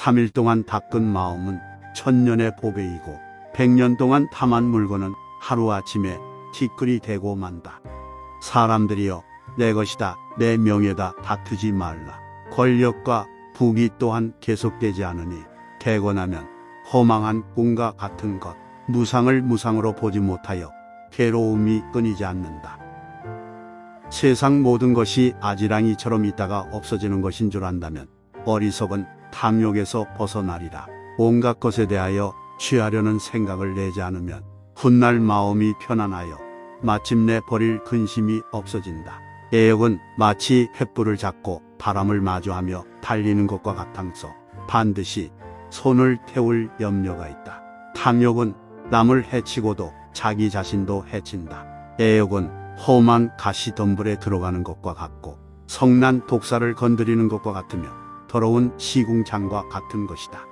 3일 동안 닦은 마음은 천년의 보배이고 백년 동안 탐한 물건은 하루아침에 티끌이 되고 만다. 사람들이여 내 것이다 내 명예다 다투지 말라. 권력과 부귀 또한 계속되지 않으니 나면 허망한 꿈과 같은 것 무상을 무상으로 보지 못하여 괴로움이 끊이지 않는다. 세상 모든 것이 아지랑이처럼 있다가 없어지는 것인 줄 안다면 어리석은 탐욕에서 벗어나리라. 온갖 것에 대하여 취하려는 생각을 내지 않으면 훗날 마음이 편안하여 마침내 버릴 근심이 없어진다. 애욕은 마치 횃불을 잡고 바람을 마주하며 달리는 것과 같아서 반드시 손을 태울 염려가 있다. 탐욕은 남을 해치고도 자기 자신도 해친다. 애욕은 험한 가시덤불에 들어가는 것과 같고 성난 독사를 건드리는 것과 같으며 더러운 시궁창과 같은 것이다.